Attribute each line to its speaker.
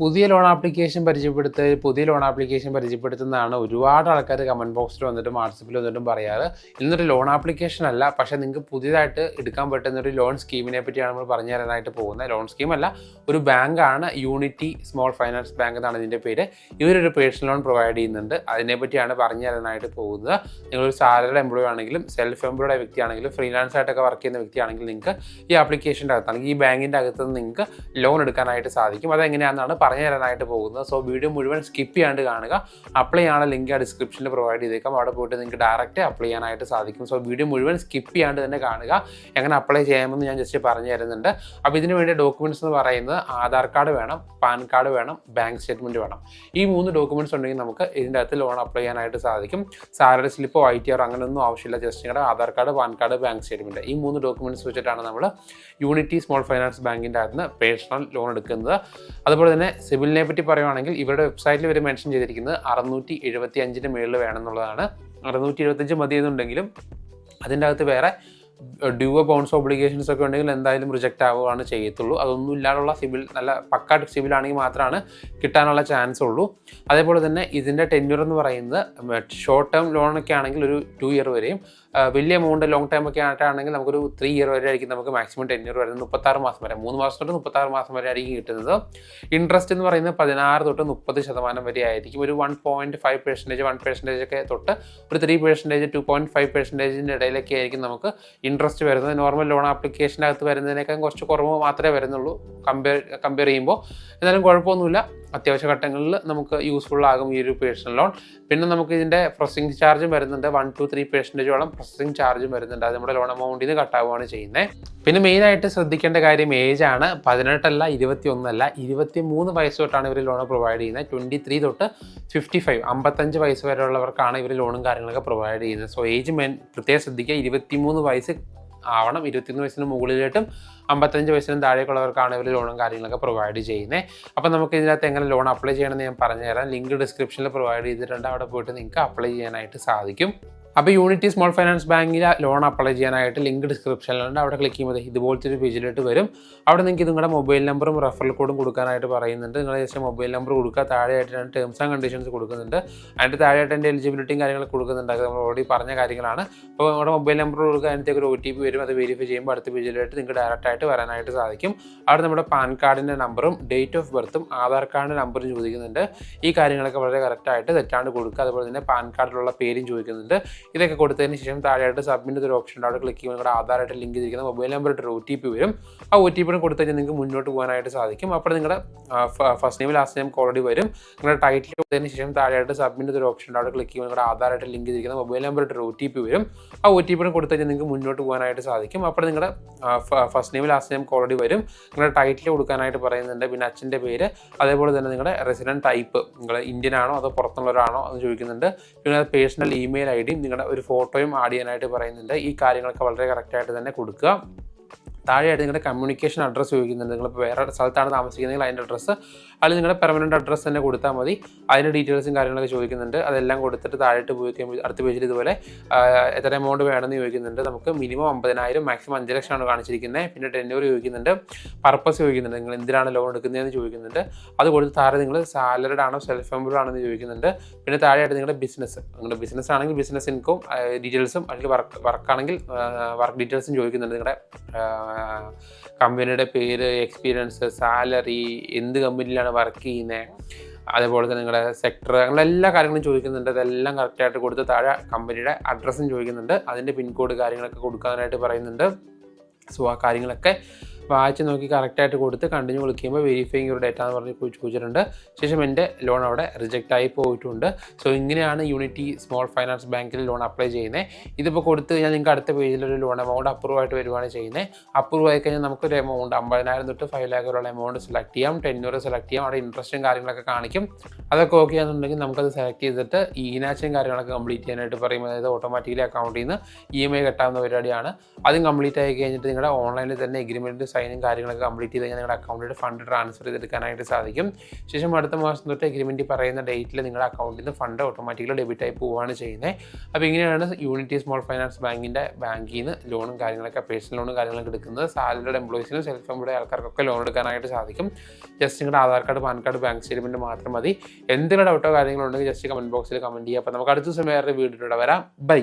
Speaker 1: പുതിയ loan application പരിചയപ്പെടുത്ത പുതിയ loan application പരിചയപ്പെടുത്തുന്നതാണ് ഒരുപാട് ആൾക്കാർ കമന്റ് ബോക്സിൽ വന്നിട്ടും വാട്സപ്പിൽ വന്നിട്ടും പറയാറ്. ഇന്നൊരു ലോൺ ആപ്ലിക്കേഷൻ അല്ല പക്ഷേ നിങ്ങൾക്ക് പുതിയതായിട്ട് എടുക്കാൻ പറ്റുന്ന ഒരു ലോൺ സ്കീമിനെ പറ്റിയാണ് നമ്മൾ പറഞ്ഞു തരാനായിട്ട് പോകുന്നത്. ലോൺ സ്കീം അല്ല ഒരു ബാങ്കാണ് യൂണിറ്റി സ്മോൾ ഫൈനാൻസ് ബാങ്ക് എന്നാണ് ഇതിന്റെ പേര്. ഇവരൊരു പേഴ്സണൽ ലോൺ പ്രൊവൈഡ് ചെയ്യുന്നുണ്ട്. അതിനെ പറ്റിയാണ് പറഞ്ഞു തരാനായിട്ട് പോകുന്നത്. നിങ്ങളൊരു സാലറിഡ് എംപ്ലോയി ആണെങ്കിലും സെൽഫ് എംപ്ലോയ്ഡ് വ്യക്തിയാണെങ്കിലും ഫ്രീലാൻസ് ആയിട്ടൊക്കെ വർക്ക് ചെയ്യുന്ന വ്യക്തിയാണെങ്കിൽ നിങ്ങൾക്ക് ഈ ആപ്ലിക്കേഷന്റെ അകത്ത് അല്ലെങ്കിൽ ഈ ബാങ്കിന്റെ അകത്ത് നിങ്ങൾക്ക് ലോൺ എടുക്കാനായിട്ട് സാധിക്കും. അതെങ്ങനെയാണെന്നാണ് പറഞ്ഞു തരാനായിട്ട് പോകുന്നത്. സോ വീഡിയോ മുഴുവൻ സ്കിപ്പ് ചെയ്യാണ്ട് കാണുക. അപ്ലൈ ചെയ്യാനുള്ള ലിങ്ക് ആ ഡിസ്ക്രിപ്ഷനിൽ പ്രൊവൈഡ് ചെയ്തേക്കാം. അവിടെ പോയിട്ട് നിങ്ങൾക്ക് ഡയറക്റ്റ് അപ്ലൈ ചെയ്യാനായിട്ട് സാധിക്കും. സോ വീഡിയോ മുഴുവൻ സ്കിപ്പ് ചെയ്യാണ്ട് തന്നെ കാണുക. എങ്ങനെ അപ്ലൈ ചെയ്യാമെന്ന് ഞാൻ ജസ്റ്റ് പറഞ്ഞു തരുന്നുണ്ട് അപ്പോൾ ഇതിന് വേണ്ടി ഡോക്യുമെന്റ്സ് എന്ന് പറയുന്നത് ആധാർ കാർഡ് വേണം പാൻ കാർഡ് വേണം ബാങ്ക് സ്റ്റേറ്റ്മെന്റ് വേണം. ഈ മൂന്ന് ഡോക്യുമെന്റ്സ് ഉണ്ടെങ്കിൽ നമുക്ക് ഇതിന്റെ അകത്ത് ലോൺ അപ്ലൈ ചെയ്യാനായിട്ട് സാധിക്കും. സാലറി സ്ലിപ്പോ ഐ ടി ആർ അങ്ങനെയൊന്നും ആവശ്യമില്ല. ജസ്റ്റ് നിങ്ങളുടെ Aadhaar card PAN card bank statement ഈ മൂന്ന് ഡോക്യുമെന്റ്സ് വെച്ചിട്ടാണ് നമ്മൾ യൂണിറ്റി സ്മോൾ ഫൈനാൻസ് ബാങ്കിന്റെ അകത്ത് നിന്ന് പേഴ്സണൽ ലോൺ എടുക്കുന്നത്. അതുപോലെ തന്നെ സിബിലിനെ പറ്റി പറയുവാണെങ്കിൽ ഇവരുടെ വെബ്സൈറ്റിൽ ഇവർ മെൻഷൻ ചെയ്തിരിക്കുന്നത് അറുന്നൂറ്റി എഴുപത്തി അഞ്ചിന് മുകളിൽ വേണമെന്നുള്ളതാണ്. അറുന്നൂറ്റി എഴുപത്തഞ്ച് മതി എന്നുണ്ടെങ്കിലും അതിന്റെ അകത്ത് വേറെ ഡ്യൂവ ബൗൺസ് ഒബ്ലിഗേഷൻസ് ഒക്കെ ഉണ്ടെങ്കിൽ എന്തായാലും റിജക്റ്റ് ആവുകയാണ് ചെയ്യത്തുള്ളൂ. അതൊന്നും ഇല്ലാതുള്ള സിബിൽ നല്ല പക്കാ സിബിൽ ആണെങ്കിൽ മാത്രമാണ് കിട്ടാനുള്ള ചാൻസ് ഉള്ളൂ. അതേപോലെ തന്നെ ഇതിന്റെ ടെന്യൂർ എന്ന് പറയുന്നത് ഷോർട്ട് ടേം ലോണൊക്കെ ആണെങ്കിൽ ഒരു ടു ഇയർ വരെയും വലിയ എമൗണ്ട് ലോങ് ടൈം ഒക്കെ ആയിട്ടാണെങ്കിൽ നമുക്കൊരു ത്രീ ഇയർ വരെ ആയിരിക്കും നമുക്ക് മാക്സിമം ടെൻ ഇയർ വരെ മുപ്പത്താറ് മാസം വരെ മൂന്ന് മാസം തൊട്ട് മുപ്പത്താറ് മാസം വരെ ആയിരിക്കും കിട്ടുന്നത്. ഇൻട്രസ്റ്റ് എന്ന് പറയുന്നത് പതിനാറ് തൊട്ട് മുപ്പത് ശതമാനം വരെ ആയിരിക്കും. ഒരു one point five percentage one percentage ഒക്കെ തൊട്ട് ഒരു three percentage two point five പെർസെന്റേജിന്റെ ഇടയിലൊക്കെ ആയിരിക്കും നമുക്ക് ഇൻട്രസ്റ്റ് വരുന്നത്. നോർമൽ ലോൺ ആപ്ലിക്കേഷന്റെ അകത്ത് വരുന്നതിനേക്കാൾ കുറച്ച് കുറവ് മാത്രമേ വരുന്നുള്ളൂ കമ്പയർ കമ്പയർ ചെയ്യുമ്പോൾ. എന്നാലും കുഴപ്പമൊന്നുമില്ല. അത്യാവശ്യ ഘട്ടങ്ങളിൽ നമുക്ക് യൂസ്ഫുൾ ആകും ഈ ഒരു പേഴ്സണൽ ലോൺ പിന്നെ നമുക്ക് ഇതിന്റെ പ്രോസസ്സിംഗ് ചാർജും വരുന്നുണ്ട്. വൺ ടു ത്രീ പെർസെന്റേജോളം പ്രോസസ്സിംഗ് ചാർജും വരുന്നുണ്ട്. അത് നമ്മുടെ ലോൺ എമൗണ്ടിൽ നിന്ന് കട്ടാവുകയാണ് ചെയ്യുന്നത് പിന്നെ മെയിനായിട്ട് ശ്രദ്ധിക്കേണ്ട കാര്യം ഏജ് ആണ്. പതിനെട്ടല്ല ഇരുപത്തി ഒന്നല്ല ഇരുപത്തി മൂന്ന് വയസ്സ് തൊട്ടാണ് ഇവർ ലോൺ പ്രൊവൈഡ് ചെയ്യുന്നത്. ട്വന്റി ത്രീ തൊട്ട് ഫിഫ്റ്റി ഫൈവ് അമ്പത്തഞ്ച് വയസ്സ് വരെയുള്ളവർക്കാണ് ഇവർ ലോണും കാര്യങ്ങളൊക്കെ പ്രൊവൈഡ് ചെയ്യുന്നത്. സോ ഏജ് മെയിൻ പ്രത്യേകം ശ്രദ്ധിക്കുക. ഇരുപത്തി മൂന്ന് വയസ്സ് ആവണം. ഇരുപത്തിയൊന്ന് വയസ്സിന് മുകളിലായിട്ടും അമ്പത്തഞ്ച് വയസ്സിനും താഴേക്കുള്ളവർക്കാണ് ഇവർ ലോണും കാര്യങ്ങളൊക്കെ പ്രൊവൈഡ് ചെയ്യുന്നത് അപ്പോൾ നമുക്ക് ഇതിനകത്ത് എങ്ങനെ ലോൺ അപ്ലൈ ചെയ്യണമെന്ന് ഞാൻ പറഞ്ഞുതരാം. ലിങ്ക് ഡിസ്ക്രിപ്ഷനിൽ പ്രൊവൈഡ് ചെയ്തിട്ടുണ്ട്. അവിടെ പോയിട്ട് നിങ്ങൾക്ക് അപ്ലൈ ചെയ്യാനായിട്ട് സാധിക്കും. അപ്പോൾ യൂണിറ്റി സ്മോൾ ഫൈനാൻസ് ബാങ്കിൽ ലോൺ അപ്ലൈ ചെയ്യാനായിട്ട് ലിങ്ക് ഡിസ്ക്രിപ്ഷനിലുണ്ട് അവിടെ ക്ലിക്ക് ചെയ്യുമ്പോൾ ഇതുപോലത്തെ ഒരു പേജിലോട്ട് വരും. അവിടെ നിങ്ങൾക്ക് നിങ്ങളുടെ മൊബൈൽ നമ്പറും റെഫറൽ കോഡും കൊടുക്കാനായിട്ട് പറയുന്നുണ്ട്. നിങ്ങൾ ജസ്റ്റ് മൊബൈൽ നമ്പർ കൊടുക്കുക. താഴെയായിട്ട് ഞാൻ ടേംസ് ആൻഡ് കണ്ടീഷൻസ് കൊടുക്കുന്നുണ്ട്. അതിന്റെ താഴെയായിട്ട് എന്റെ എലിജിബിലിറ്റിയും കാര്യങ്ങളും കൊടുക്കുന്നുണ്ട്. അത് നമ്മൾ ഓൾറെഡി പറഞ്ഞ കാര്യങ്ങളാണ്. അപ്പോൾ നമ്മുടെ മൊബൈൽ നമ്പർ കൊടുക്കുക. അതിനകത്തേക്ക് ഒരു ഒ ടി പി വരും. അത് വെരിഫൈ ചെയ്യുമ്പോൾ അടുത്ത പേജിലായിട്ട് നിങ്ങൾക്ക് ഡയറക്റ്റ് ആയിട്ട് വരാനായിട്ട് സാധിക്കും. അവിടെ നമ്മുടെ പാൻ കാർഡിന്റെ നമ്പറും ഡേറ്റ് ഓഫ് ബർത്തും ആധാർ കാർഡിന്റെ നമ്പറും ചോദിക്കുന്നുണ്ട്. ഈ കാര്യങ്ങളൊക്കെ വളരെ കറക്റ്റായിട്ട് തെറ്റാണ്ട് കൊടുക്കുക. അതുപോലെ തന്നെ പാൻ കാർഡിലുള്ള പേരും ചോദിക്കുന്നുണ്ട്. ഇതൊക്കെ കൊടുത്തതിന് ശേഷം താഴെയായിട്ട് സബ്മിറ്റ് ഒരു ഓപ്ഷൻ ഉണ്ട്. അവിടെ ക്ലിക്ക് ചെയ്യുമ്പോൾ നിങ്ങളുടെ ആധാറായിട്ട് ലിങ്ക് ചെയ്തിരിക്കുന്ന മൊബൈൽ നമ്പർ ഇട്ട് ഒ ടി പി വരും. ആ ഒ ടി പി കൊടുത്തു കഴിഞ്ഞാൽ നിങ്ങൾക്ക് മുന്നോട്ട് പോകാനായിട്ട് സാധിക്കും. അപ്പോൾ നിങ്ങളുടെ first name last name already വരും. നിങ്ങളുടെ ടൈറ്റിൽ കൊടുത്തതിന് ശേഷം താഴെയായിട്ട് സബ്മിറ്റ് ഒരു ഓപ്ഷൻ ഉണ്ട്. അവിടെ ക്ലിക്ക് ചെയ്യുമ്പോൾ നിങ്ങളുടെ ആധാറായിട്ട് ലിങ്ക് ചെയ്തിരിക്കുന്ന മൊബൈൽ നമ്പർ ഇട്ട് ഒ ടി പി വരും. ആ ഒ ടി പി കൊടുത്തു കഴിഞ്ഞാൽ നിങ്ങൾക്ക് മുന്നോട്ട് പോകാനായിട്ട് സാധിക്കും. അപ്പോൾ നിങ്ങളുടെ first name last name already വരും. നിങ്ങളുടെ ടൈറ്റിൽ കൊടുക്കാനായിട്ട് പറയുന്നുണ്ട്. പിന്നെ അച്ഛന്റെ പേര്. അതേപോലെ തന്നെ നിങ്ങളുടെ റെസിഡന്റ് ടൈപ്പ് നിങ്ങൾ ഇന്ത്യൻ ആണോ? അതോ പുറത്തുള്ളവരാണോ? എന്ന് ചോദിക്കുന്നുണ്ട്. പിന്നെ പേഴ്സണൽ ഇമെയിൽ ഐ ഡിയും നിങ്ങളുടെ ഒരു ഫോട്ടോയും ആഡ് ചെയ്യാനായിട്ട് പറയുന്നുണ്ട്. ഈ കാര്യങ്ങളൊക്കെ വളരെ കറക്റ്റായിട്ട് തന്നെ കൊടുക്കുക. താഴെയായിട്ട് നിങ്ങളുടെ കമ്മ്യൂണിക്കേഷൻ അഡ്രസ്സ് ചോദിക്കുന്നുണ്ട്. നിങ്ങളിപ്പോൾ വേറെ സ്ഥലത്താണ് താമസിക്കുന്നതെങ്കിൽ അതിന്റെ അഡ്രസ്സ് അല്ലെങ്കിൽ നിങ്ങളുടെ പെർമനന്റ് അഡ്രസ്സ് തന്നെ കൊടുത്താൽ മതി. അതിന്റെ ഡീറ്റെയിൽസും കാര്യങ്ങളൊക്കെ ചോദിക്കുന്നുണ്ട്. അതെല്ലാം കൊടുത്തിട്ട് താഴെയിട്ട് പോയി അടുത്ത പേജിൽ ഇതുപോലെ എത്ര എമൗണ്ട് വേണമെന്ന് ചോദിക്കുന്നുണ്ട്. നമുക്ക് മിനിമം അമ്പതിനായിരം മാക്സിമം അഞ്ച് ലക്ഷമാണ് കാണിച്ചിരിക്കുന്നത് പിന്നെ ടെന്നൂർ ചോദിക്കുന്നുണ്ട്. പർപ്പസ് ചോദിക്കുന്നുണ്ട്. നിങ്ങൾ എന്തിനാണ് ലോൺ എടുക്കുന്നതെന്ന് ചോദിക്കുന്നുണ്ട്. അത് കൊടുത്ത് താഴെ നിങ്ങൾ സാലറിഡ് ആണോ സെൽഫ് എംപ്ലോയ്ഡ് ആണെന്ന് ചോദിക്കുന്നുണ്ട്. പിന്നെ താഴെയായിട്ട് നിങ്ങളുടെ ബിസിനസ് നിങ്ങളുടെ ബിസിനസ് ആണെങ്കിൽ ബിസിനസ് ഇൻകം ഡീറ്റെയിൽസും അല്ലെങ്കിൽ വർക്ക് വർക്കാണെങ്കിൽ വർക്ക് ഡീറ്റെയിൽസും ചോദിക്കുന്നുണ്ട്. നിങ്ങളുടെ കമ്പനിയുടെ പേര് എക്സ്പീരിയൻസ് സാലറി എന്ത് കമ്പനിയിലാണ് വർക്ക് ചെയ്യുന്നത് അതേപോലെ തന്നെ നിങ്ങളുടെ സെക്ടർ അങ്ങനെ എല്ലാ കാര്യങ്ങളും ചോദിക്കുന്നുണ്ട്. അതെല്ലാം കറക്റ്റായിട്ട് കൊടുത്ത് താഴെ കമ്പനിയുടെ അഡ്രസ്സും ചോദിക്കുന്നുണ്ട്. അതിന്റെ പിൻകോഡ് കാര്യങ്ങളൊക്കെ കൊടുക്കാനായിട്ട് പറയുന്നുണ്ട്. സോ ആ കാര്യങ്ങളൊക്കെ വായിച്ച് നോക്കി കറക്റ്റായിട്ട് കൊടുത്ത് കണ്ടിന്യൂ വിളിക്കുമ്പോൾ വെരിഫൈങ് യുവർ ഡേറ്റ എന്ന് പറഞ്ഞ് ചോദിച്ചിട്ടുണ്ട് ശേഷം എന്റെ ലോൺ അവിടെ റിജക്റ്റ് ആയി പോയിട്ടുണ്ട്. സോ ഇങ്ങനെയാണ് യൂണിറ്റി സ്മോൾ ഫൈനാൻസ് ബാങ്കിൽ ലോൺ അപ്ലൈ ചെയ്യുന്നത് ഇതിപ്പോൾ കൊടുത്ത് കഴിഞ്ഞാൽ നിങ്ങൾക്ക് അടുത്ത പേജിൽ ഒരു ലോൺ എമൗണ്ട് അപ്രൂവ് ആയിട്ട് വരുവാണ് ചെയ്യുന്നത് അപ്രൂവ് ആയി കഴിഞ്ഞാൽ നമുക്കൊരു എമൗണ്ട് അമ്പതിനായിരം തൊട്ട് ഫൈവ് ലാഖ് വരെയുള്ള എമൗണ്ട് സെലക്ട് ചെയ്യാം. ടെന്നൂർ സെലക്ട് ചെയ്യാം. അവിടെ ഇൻട്രസ്റ്റും കാര്യങ്ങളൊക്കെ കാണിക്കും. അതൊക്കെ ഓക്കെ ആണെന്നുണ്ടെങ്കിൽ നമുക്കത് സെലക്ട് ചെയ്തിട്ട് ഈ ഇനാച്ചും കാര്യങ്ങളൊക്കെ കംപ്ലീറ്റ് ചെയ്യാനായിട്ട് പറയും. അതായത് ഓട്ടോമാറ്റിക്കലി അക്കൗണ്ടിൽ നിന്ന് ഇ എം ഐ കെട്ടാവുന്ന പരിപാടിയാണ്. അതും കംപ്ലീറ്റ് ആയി കഴിഞ്ഞിട്ട് നിങ്ങളുടെ ഓൺലൈനിൽ തന്നെ എഗ്രിമെന്റ് സൈനും കാര്യങ്ങളൊക്കെ കംപ്ലീറ്റ് ചെയ്ത് കഴിഞ്ഞാൽ നിങ്ങളുടെ അക്കൗണ്ടിൽ ഫണ്ട് ട്രാൻസ്ഫർ ചെയ്തെടുക്കാനായിട്ട് സാധിക്കും. ശേഷം അടുത്ത മാസം തൊട്ട് എഗ്രിമെന്റ് പറയുന്ന ഡേറ്റിൽ നിങ്ങളുടെ അക്കൗണ്ടിൽ നിന്ന് ഫണ്ട് ഓട്ടോമാറ്റിക്കലി ഡെബിറ്റ് ആയി പോവുകയാണ് ചെയ്യുന്നത്. അപ്പോൾ ഇങ്ങനെയാണ് യൂണിറ്റി സ്മോൾ ഫൈനാൻസ് ബാങ്കിന്റെ ബാങ്കിൽ നിന്ന് ലോണും കാര്യങ്ങളൊക്കെ പേഴ്സണൽ ലോണും കാര്യങ്ങളൊക്കെ എടുക്കുന്നത്. സാലറിയുടെ എംപ്ലോയീസിനും സെൽഫ് എംപ്ലോയി ആൾക്കാർക്കൊക്കെ ലോൺ എടുക്കാനായിട്ട് സാധിക്കും. ജസ്റ്റ് നിങ്ങളുടെ Aadhaar card PAN card bank statement മാത്രം മതി. എന്തെങ്കിലും ഡൗട്ടോ കാര്യങ്ങളോ ഉണ്ടെങ്കിൽ ജസ്റ്റ് കമന്റ് ബോക്സിൽ കമന്റ് ചെയ്യുക. അപ്പോൾ നമുക്ക് അടുത്ത ദിവസം വേറെ വീഡിയോയിലൂടെ വരാം. ബൈ